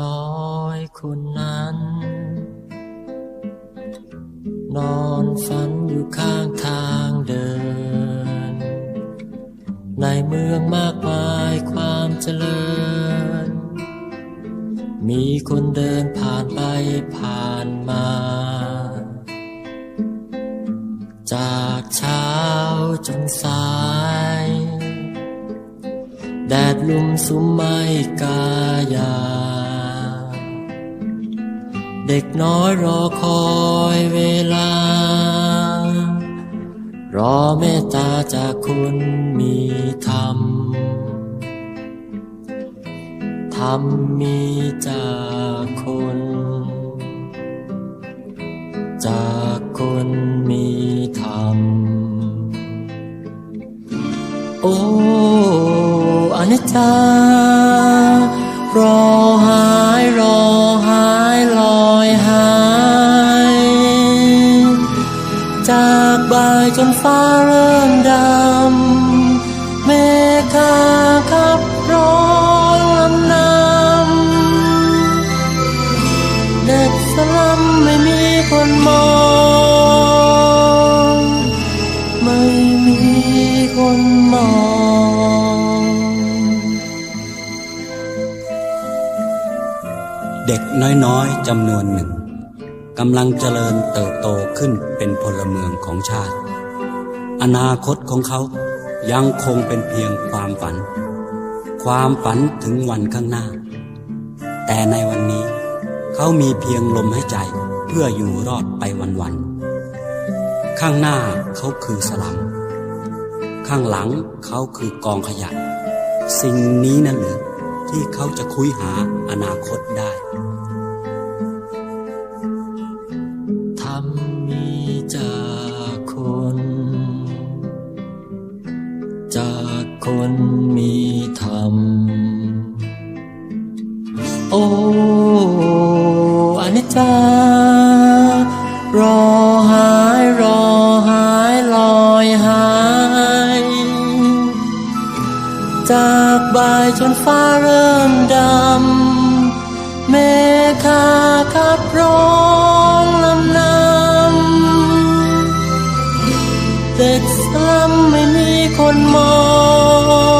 น้อยคนนั้น นอนฝันอยู่ข้างทางเดิน ในเมืองมากมายความเจริญ มีคนเดินผ่านไปผ่านมา จากเช้าจนสายแดดลุมสุมไม่กายา เด็กน้อยรอคอยเวลา รอเมตตาจากคุณมีธรรม ธรรมมีจากคนจากคนมีธรรม โอ้อนิจจาายจนฟ้าเริ่มดำเมฆาขับร้องลำนำเด็กสลัมไม่มีคนมองไม่มีคนมองเด็กน้อยๆจำนวนหนึ่งกำลังเจริญเติบโตขึ้นเป็นพลเมืองของชาติ อนาคตของเขายังคงเป็นเพียงความฝัน ความฝันถึงวันข้างหน้า แต่ในวันนี้เขามีเพียงลมหายใจเพื่ออยู่รอดไปวันๆ ข้างหน้าเขาคือสลัม ข้างหลังเขาคือกองขยะ สิ่งนี้นั่นหรือที่เขาจะคุยหาอนาคตได้ คนมีธรรม โอ้อนิจจารอหายรอหายลอยหาย จากบ่ายจนฟ้าเริ่มดำ เด็กซ้ำไม่มีคนมอง